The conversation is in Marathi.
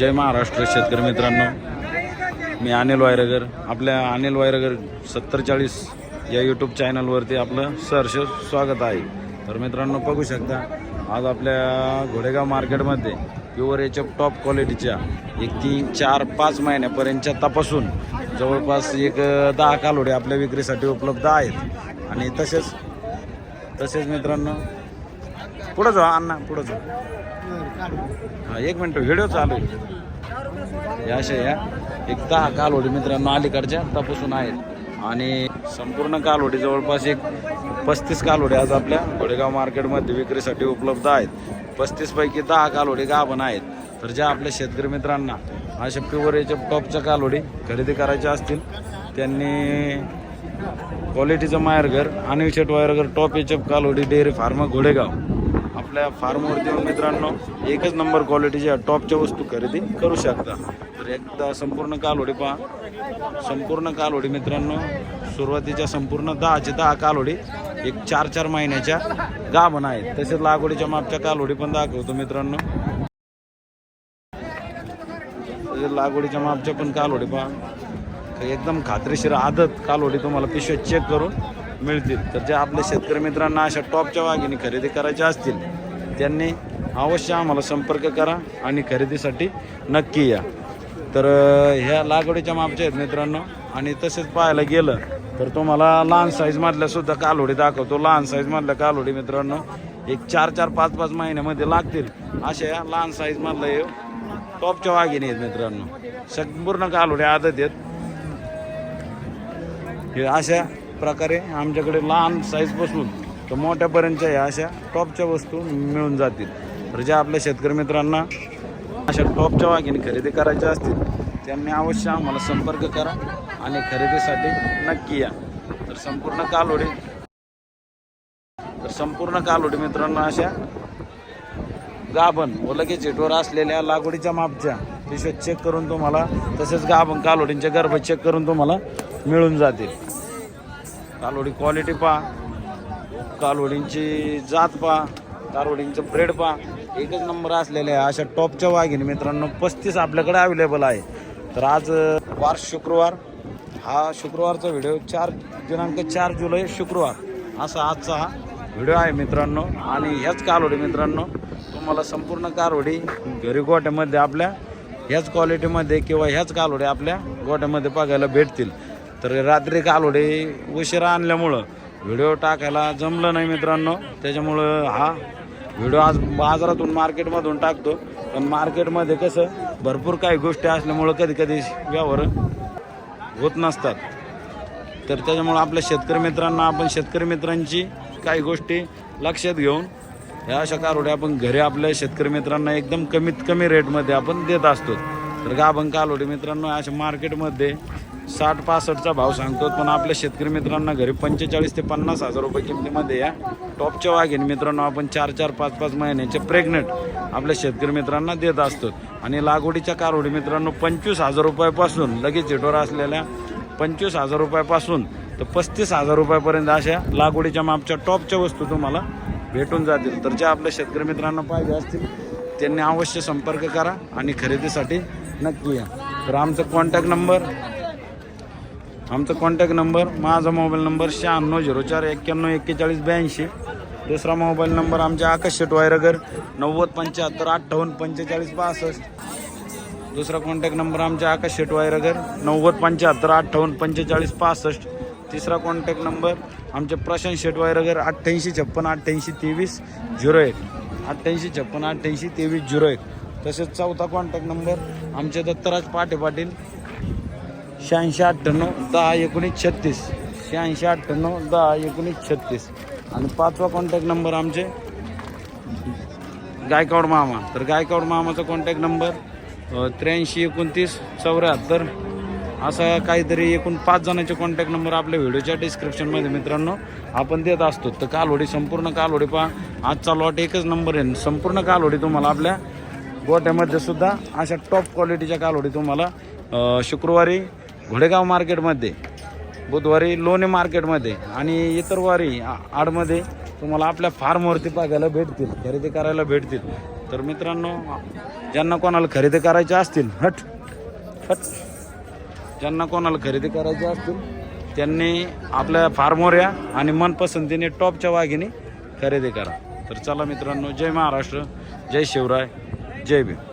जय महाराष्ट्र शेतकरी मित्रांनो. मी अनिल वायरगर. आपल्या अनिल वायरगर सत्तर चाळीस या यूट्यूब चॅनलवरती आपलं सहर्ष स्वागत आहे. तर मित्रांनो बघू शकता आज आपल्या घोडेगाव मार्केटमध्ये प्युअर याच्या टॉप क्वालिटीच्या एक तीन चार पाच महिन्यापर्यंतच्या तपासून जवळपास एक दहा कालोडे आपल्या विक्रीसाठी उपलब्ध आहेत. आणि तसेच तसेच मित्रांनो पुढं जाऊ अण्णा पुढं जाऊ हा एक मिनिट व्हिडिओ चालू आहे. या अशा या. एक दहा कालवडी मित्रांनो अलीकडच्या तपासून आहेत. आणि संपूर्ण कालवडी जवळपास एक पस्तीस कालवडी आज आपल्या घोडेगाव मार्केटमध्ये विक्रीसाठी उपलब्ध आहेत. पस्तीस पैकी दहा कालवडी गाभण आहेत. तर ज्या आपल्या शेतकरी मित्रांना अशा प्युअर याच्या टॉपच्या कालवडी खरेदी करायच्या असतील त्यांनी क्वालिटीचं माहेरघर अनिल शेट वायरघर टॉप एचप कालोडी डेअरी फार्म घोडेगाव. आपल्या फार्मवरती मित्रांनो एकच नंबर क्वालिटीच्या टॉपच्या वस्तू खरेदी करू शकता. तर एकदा संपूर्ण कालोडी पहा. संपूर्ण कालोडी मित्रांनो सुरुवातीच्या संपूर्ण दहाचे दहा कालोडी एक चार चार महिन्याच्या गाभण आहेत. तसेच लागवडीच्या मागच्या कालोडी पण दाखवतो मित्रांनो. तसेच लागवडीच्या मापच्या पण कालोडी पहा. एकदम खात्रीशीर आदत कालोडी तुम्हाला पिशव्या चेक करून मिळतील. तर ज्या आपल्या शेतकरी मित्रांना अशा टॉपच्या वाघिणी खरेदी करायच्या असतील त्यांनी अवश्य आम्हाला संपर्क करा आणि खरेदीसाठी नक्की या. तर ह्या लागवडीच्या मापच्या आहेत मित्रांनो. आणि तसेच पाहायला गेलं तर तुम्हाला लहान साईजमधल्या सुद्धा कालोडी दाखवतो. लहान साईजमधल्या कालोडी मित्रांनो एक चार चार पाच पाच महिन्यामध्ये लागतील. अशा या लहान साईजमधल्या हे टॉपच्या वाघिणी आहेत मित्रांनो. संपूर्ण कालोडी आदत आहेत. हे अशा प्रकारे आमच्याकडे लहान साईजपासून तर मोठ्यापर्यंतच्या ह्या अशा टॉपच्या वस्तू मिळून जातील. तर ज्या आपल्या शेतकरी मित्रांना अशा टॉपच्या वाघिणी खरेदी करायच्या असतील त्यांनी अवश्य आम्हाला संपर्क करा आणि खरेदीसाठी नक्की या. तर संपूर्ण कालोडी तर संपूर्ण कालोडी मित्रांना अशा गाभण व लगेच झेटवर असलेल्या लागवडीच्या मापच्या पिशव्या चेक करून तुम्हाला तसेच गाभण कालोडींचे गर्भ चेक करून तुम्हाला मिळून जातील. कालवडी क्वालिटी पहा. कालवडींची जात पहा. कालवडींचं ब्रेड पहा. एकच नंबर असलेल्या अशा टॉपच्या वाघिणी मित्रांनो पस्तीस आपल्याकडे अवेलेबल आहे. तर आज वार शुक्रवार. हा शुक्रवारचा व्हिडिओ चार दिनांक चार जुलै शुक्रवार. असा आजचा हा व्हिडिओ आहे मित्रांनो. आणि ह्याच कालवडी मित्रांनो तुम्हाला संपूर्ण कालवडी घरी गोट्यामध्ये आपल्या ह्याच क्वालिटीमध्ये किंवा ह्याच कालवडी आपल्या गोट्यामध्ये बघायला भेटतील. तर रात्री कालोडे उशिरा आणल्यामुळं व्हिडिओ टाकायला जमलं नाही मित्रांनो. त्याच्यामुळं हा व्हिडिओ आज बाजारातून मार्केटमधून टाकतो. पण मार्केटमध्ये कसं भरपूर काही गोष्टी असल्यामुळं कधी कधी व्यवहार होत नसतात. तर त्याच्यामुळं आपल्या शेतकरी मित्रांना आपण शेतकरी मित्रांची काही गोष्टी लक्षात घेऊन ह्या अशा कारोड्या आपण घरी आपल्या शेतकरी मित्रांना एकदम कमीत कमी रेटमध्ये आपण देत असतो. तर गाभण कालोडी मित्रांनो अशा मार्केटमध्ये साठ पासष्टचा भाव सांगतो पण आपल्या शेतकरी मित्रांना घरी पंचेचाळीस ते पन्नास हजार रुपये किमतीमध्ये या टॉपच्या वाघीन मित्रांनो आपण चार चार पाच पाच महिन्याचे प्रेग्नेंट आपल्या शेतकरी मित्रांना देत असतो. आणि लागवडीच्या कारोडी मित्रांनो पंचवीस हजार रुपयापासून लगेच झेटवर असलेल्या पंचवीस हजार रुपयापासून तर पस्तीस हजार रुपयापर्यंत अशा लागवडीच्या मापच्या टॉपच्या वस्तू तुम्हाला भेटून जातील. तर ज्या आपल्या शेतकरी मित्रांना पाहिजे असतील त्यांनी अवश्य संपर्क करा आणि खरेदीसाठी नक्की या. तर आमचा कॉन्टॅक्ट नंबर आमचा कॉन्टॅक्ट नंबर माझा मोबाईल नंबर शहाण्णव झिरो चार एक्क्याण्णव एक्केचाळीस ब्याऐंशी. दुसरा मोबाईल नंबर आमच्या आकाश शेट वायरगर नव्वद पंच्याहत्तर अठ्ठावन्न पंचेचाळीस बासष्ट. दुसरा कॉन्टॅक्ट नंबर आमच्या आकाश शेट वायरगर नव्वद पंच्याहत्तर अठ्ठावन्न पंचेचाळीस पासष्ट तिसरा कॉन्टॅक्ट नंबर आमचे प्रशांत शेट वायरगर अठ्ठ्याऐंशी छप्पन अठ्ठ्याऐंशी तेवीस झिरो एक. अठ्ठ्याऐंशी छप्पन अठ्ठ्याऐंशी तेवीस झिरो एक. तसेच चौथा कॉन्टॅक्ट नंबर आमचे दत्तराज पाटे पाटील शहाऐंशी अठ्ठ्याण्णव दहा एकोणीस छत्तीस. शहाऐंशी अठ्ठ्याण्णव दहा एकोणीस छत्तीस. आणि पाचवा कॉन्टॅक्ट नंबर आमचे गायकवाड मामा. तर गायकवाड मामाचा कॉन्टॅक्ट नंबर त्र्याऐंशी एकोणतीस चौऱ्याहत्तर. असा काहीतरी एकूण पाच जणांचे कॉन्टॅक्ट नंबर आपल्या व्हिडिओच्या डिस्क्रिप्शनमध्ये मित्रांनो आपण देत असतो. तर कालवडी संपूर्ण कालवडी पहा. आजचा लॉट एकच नंबर आहे. संपूर्ण कालवडी तुम्हाला आपल्या गोट्यामध्ये सुद्धा अशा टॉप क्वालिटीच्या कालवडी तुम्हाला शुक्रवारी घोडेगाव मार्केटमध्ये बुधवारी लोणे मार्केटमध्ये आणि इतर वारी आडमध्ये तुम्हाला आपल्या फार्मवरती बघायला भेटतील खरेदी करायला भेटतील. तर मित्रांनो ज्यांना कोणाला खरेदी करायचे असतील हट हट. ज्यांना कोणाला खरेदी करायचे असतील त्यांनी आपल्या फार्मवर या आणि मनपसंतीने टॉपच्या वाघिनी खरेदी करा. तर चला मित्रांनो जय महाराष्ट्र जय शिवराय. जय भीम.